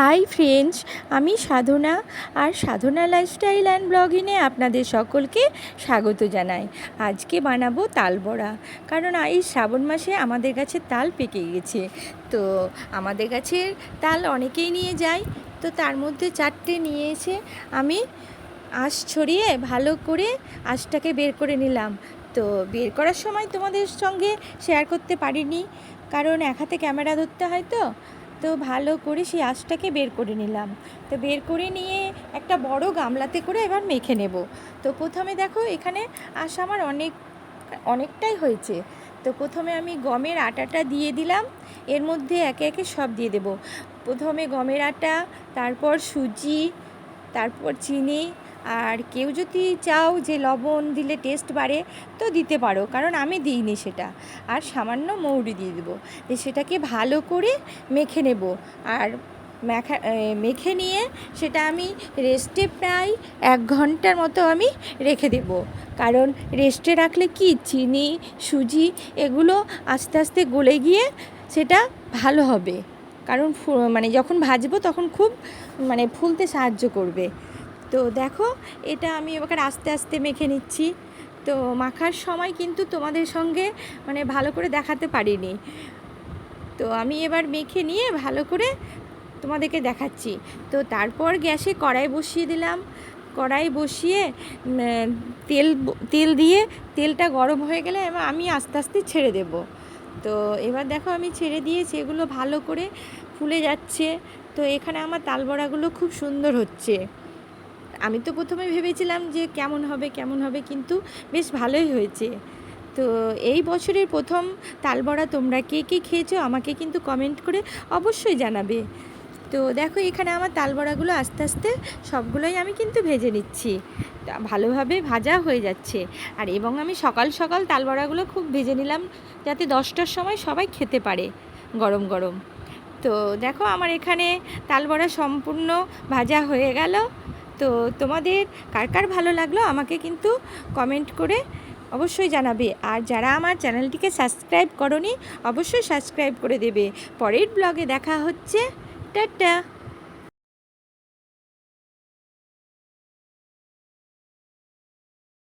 Hi friends, আমি সাধনা আর সাধনা lifestyle and ব্লগিনে আপনাদের সকলকে স্বাগত জানাই। আজকে বানাবো তাল বড়া। কারণ এই শ্রাবণ মাসে আমাদের কাছে তাল পেকে গেছে। তো আমাদের গাছের তাল অনেকেই নিয়ে যায়। তো তার মধ্যে চারটে নিয়ে এসে আমি আঁশ ছড়িয়ে ভালো করে আঁশটাকে বের করে নিলাম। তো বের করার সময় তোমাদের সঙ্গে শেয়ার করতে পারিনি। কারণ এক হাতে ক্যামেরা ধরতে হয় তো। তো ভালো করে সেই আঁশটাকে বের করে নিলাম। তো বের করে নিয়ে একটা বড় গামলাতে করে এবার মেখে নেব। তো প্রথমে দেখো এখানে আঁশ আমার অনেক, অনেকটাই হয়েছে। তো প্রথমে আমি গমের আটাটা দিয়ে দিলাম। এর মধ্যে একে একে সব দিয়ে দেব। প্রথমে গমের আটা, তারপর সুজি, তারপর চিনি আর কেউ যদি চাও যে লবণ দিলে টেস্ট বাড়ে, তো দিতে পারো, কারণ আমি দিইনি সেটা। আর সামান্য মৌরি দিয়ে দেবো। দিয়ে সেটাকে ভালো করে মেখে নেব। আর মেখা মেখে নিয়ে সেটা আমি রেস্টে প্রায় এক ঘণ্টার মতো আমি রেখে দেব। কারণ রেস্টে রাখলে কি, চিনি, সুজি এগুলো আস্তে আস্তে গলে গিয়ে সেটা ভালো হবে। কারণ মানে যখন ভাজবো তখন খুব মানে ফুলতে সাহায্য করবে। তো দেখো, এটা আমি এবার আস্তে আস্তে মেখে নিচ্ছি। তো মাখার সময় কিন্তু তোমাদের সঙ্গে মানে ভালো করে দেখাতে পারিনি। তো আমি এবার মেখে নিয়ে ভালো করে তোমাদেরকে দেখাচ্ছি। তো তারপর গ্যাসে কড়াই বসিয়ে দিলাম। কড়াই বসিয়ে তেল তেল দিয়ে তেলটা গরম হয়ে গেলে এবার আমি আস্তে আস্তে ছেড়ে দেব। তো এবার দেখো আমি ছেড়ে দিয়েছি, এগুলো ভালো করে ফুলে যাচ্ছে। তো এখানে আমার তালবড়াগুলো খুব সুন্দর হচ্ছে। আমি তো প্রথমে ভেবেছিলাম যে কেমন হবে কেমন হবে, কিন্তু বেশ ভালোই হয়েছে। তো এই বছরের প্রথম তালবড়া তোমরা কে কে খেয়েছো আমাকে কিন্তু কমেন্ট করে অবশ্যই জানাবে। তো দেখো এখানে আমার তালবড়াগুলো আস্তে আস্তে সবগুলোই আমি কিন্তু ভেজে নিচ্ছি। ভালোভাবে ভাজা হয়ে যাচ্ছে। আর এবং আমি সকাল সকাল তালবড়াগুলো খুব ভেজে নিলাম যাতে দশটার সময় সবাই খেতে পারে গরম গরম। তো দেখো আমার এখানে তালবড়া সম্পূর্ণ ভাজা হয়ে গেল। তো তোমাদের কার কার ভালো লাগল আমাকে কিন্তু কমেন্ট করে অবশ্যই জানাবে। আর যারা আমার চ্যানেলটিকে সাবস্ক্রাইব করনি, অবশ্যই সাবস্ক্রাইব করে দেবে। পরের ব্লগে দেখা হচ্ছে। টাটা!